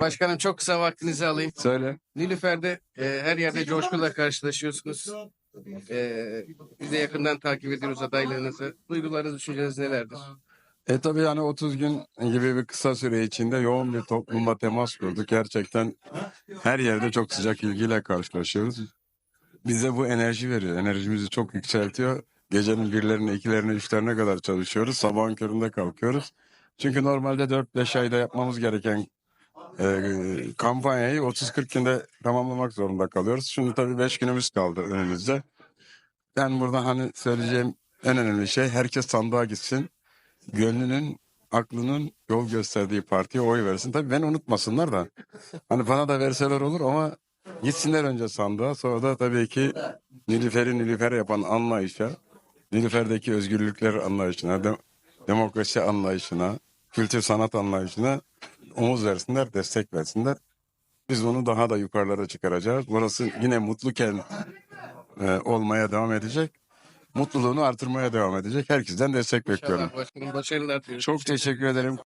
Başkanım çok kısa vaktinizi alayım. Söyle. Nilüfer'de e, her yerde coşkuyla karşılaşıyorsunuz. E, biz de yakından takip ediyoruz adaylarınızı. Duygularınız, düşünceleriniz nelerdir? E tabii yani 30 gün gibi bir kısa süre içinde yoğun bir toplumla temas kurduk. Gerçekten her yerde çok sıcak ilgiyle karşılaşıyoruz. Bize bu enerji veriyor. Enerjimizi çok yükseltiyor. Gecenin birlerine, ikilerine, üçlerine kadar çalışıyoruz. Sabahın köründe kalkıyoruz. Çünkü normalde 4-5 ayda yapmamız gereken e, kampanyayı 30-40 günde tamamlamak zorunda kalıyoruz. Şimdi tabii 5 günümüz kaldı önümüzde. Ben burada hani söyleyeceğim en önemli şey herkes sandığa gitsin. Gönlünün, aklının yol gösterdiği partiye oy versin. Tabii beni unutmasınlar da. Hani bana da verseler olur ama gitsinler önce sandığa. Sonra da tabii ki Nilüfer'i Nilüfer yapan anlayışa, Nilüfer'deki özgürlükler anlayışına, de- demokrasi anlayışına, kültür sanat anlayışına omuz versinler, destek versinler. Biz bunu daha da yukarılara çıkaracağız. Burası yine mutluken e, olmaya devam edecek. Mutluluğunu artırmaya devam edecek. Herkesten destek bekliyorum. Başkanım başarılar diliyorum. Çok teşekkür ederim.